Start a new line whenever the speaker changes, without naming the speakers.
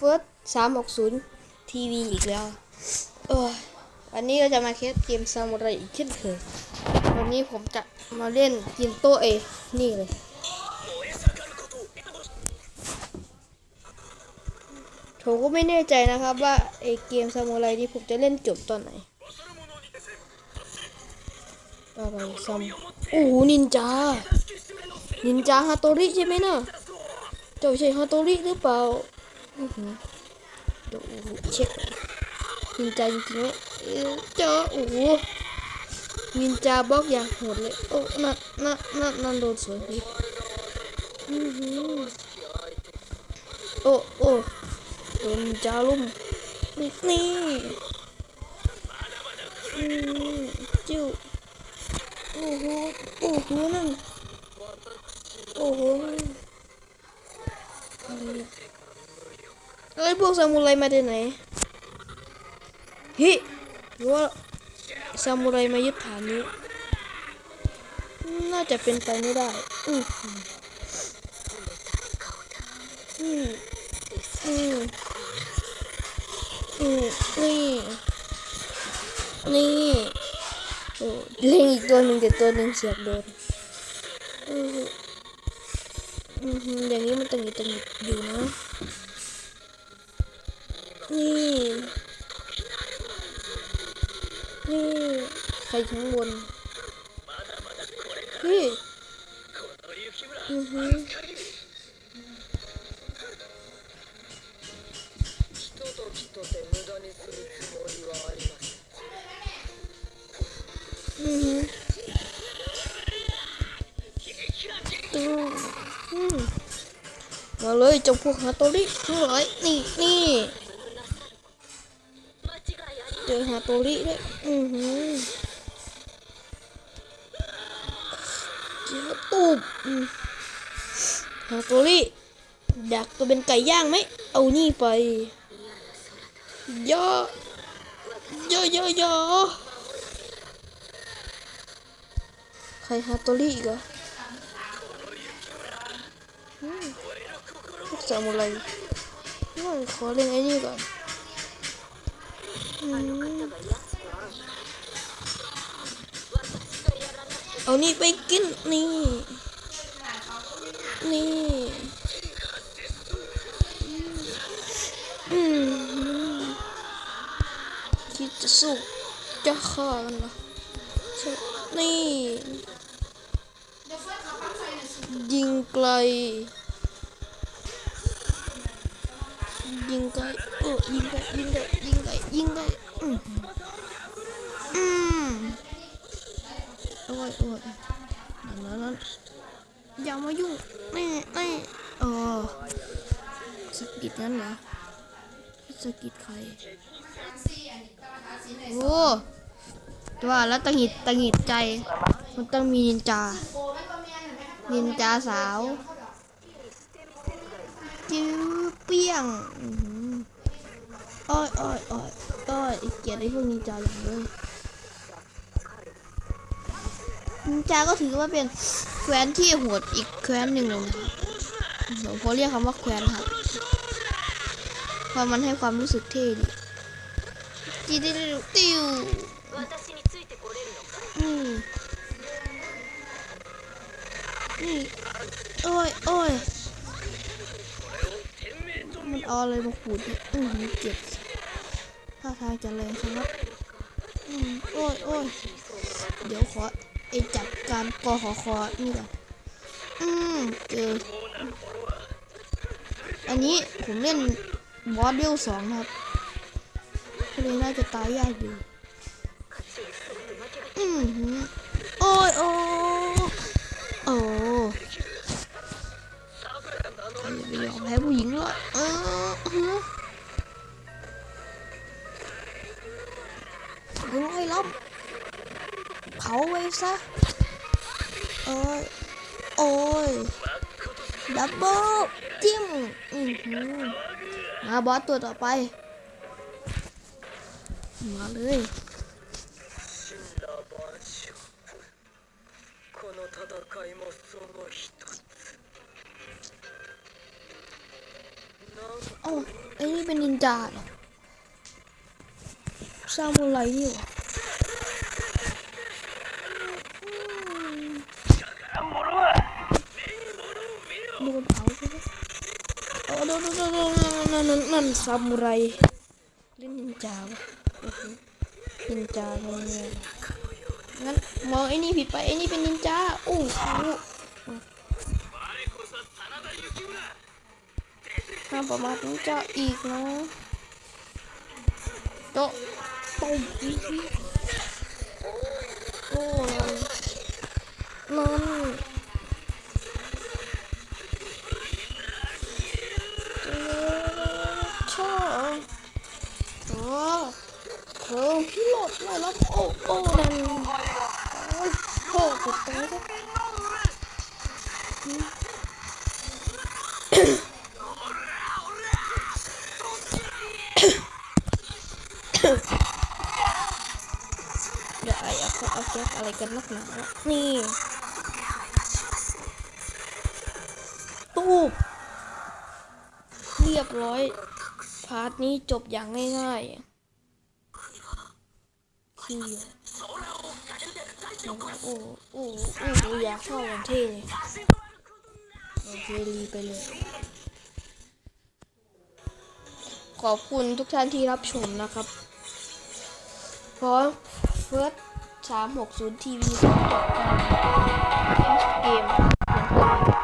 First 360 TV อีกแล้วเออวันนี้เราจะมาแคสเกมซามูไรอีกเช่นเคยวันนี้ผมจะมาเล่นจินโตเอนี่เลยผมก็ไม่แน่ใจนะครับว่าไอเกมซามูไรที่ผมจะเล่นจบตอนไหนอะไรซัมโอ้โหนินจา นินจาฮาโตริใช่ไหมนะเจ้าใช่ฮาโตริหรือเปล่า อื้อหือเดี๋ยวเช็คนินจาจริงๆไหมเอ้ยเจอโอ้โหนินจาบล็อกอย่างโหดเลยโอ้นั่นนั่นนั่นนั่นโด นสวยดีอื้อหือโอ้โอ้โดนนินจาลุ่มนี่นี่อืมจิ้วพวกซามูไรมาจากไหนฮ้ยหรือว่าซามูไรมายึดฐานนี้ น่าจะเป็นไปไม่ได้ อือหืออืมอือนี่ นี่โอ้เล่นอีกตัวหนึ่งแต่ตัวหนึ่งเสียบโดนอืออย่างนี้มันตึงอยู่ตึงอยู่นะ นี่นี่ใครชั้งบนนี่อือฮึอือฮึตึ้มาเลยจงพวกฮาโตริทั้งหลายนี่นี่ เจอฮาโตริด้วย อือหือเจอตูบฮาโตริอยากตัวเป็นไก่ย่างไหม เอานี่ไปย่อย่อย่อย่อใครฮาโตริอีกออืมพวกซามูไรไม่ขอเล่นไอ้นี่ก่อน เอานี่ไปกินนี่ นี่อืมคิดจะสู้จะฆ่ากันเหรอนี่ ยิงไกล ยิงไกล เออยิงไกลยิงไกลยิงไกลยิงไกลอืมอืมโอ้ยโอ้ยนั่นนั่นอย่ามายุ่งนี่นี่เออสกิดนั้นเหรอสกิดใครโอ้ตัวแล้วตังหิดตังหิดใจ มันต้องมีนินจา นินจาสาวจื้อเปี้ยง อ้อยอ้อยอ้อยอ้อเกียรติพวกนี้จาเลยนิจาก็ถือว่าเป็นแคว้นที่โหดอีกแคว้นหนึ่งเลยนะครับผมเขาเรียกคำว่าแคว้นครับเพราะมันให้ความรู้สึกเท่ดีจีดิลติวนี่นี่โอ้ยโอ้ยมันเอาอะไรมาขูดเนี่ยอือเจ็บ ท่าทางจะแรงครับอืมโอ้ยโอ้ยเดี๋ยวขอไอจัดการกอขอคอนี่ก่อนอืมเจอ อันนี้ผมเล่นบอสเดลสองครับก็เลยน่าจะตายยากอยู่อือ ไว้ซะโอ้ยโอ้ยดับเบิลจิ้มอืมมาบอสตัวต่อไป มาเลยโอ้ไอ้นี่เป็นนินจาเหรอซามูไรนี่ นโดนนั่นนั่นนั่นซามูไรเล่นนินจาว มพี่โหลดหน่อยแล้วโอ้โอ้นั่นโอ้ยโอ้ติดตายแล้วเดี๋ยวไอ้เอาเอาแก๊กอะไรกันนักหนาวะนี่ตูบเรียบร้อย พาร์ทนี้จบอย่างง่ายๆ คือโอ้โอ้โอ้อยากเข้าอย่างเท่เลยโอเครีไปเลย ขอบคุณทุกท่านที่รับชมนะครับเพราะเฟิร์สสามหกศูนย์ทีวีสองจบการเกมเพียงเท่านี้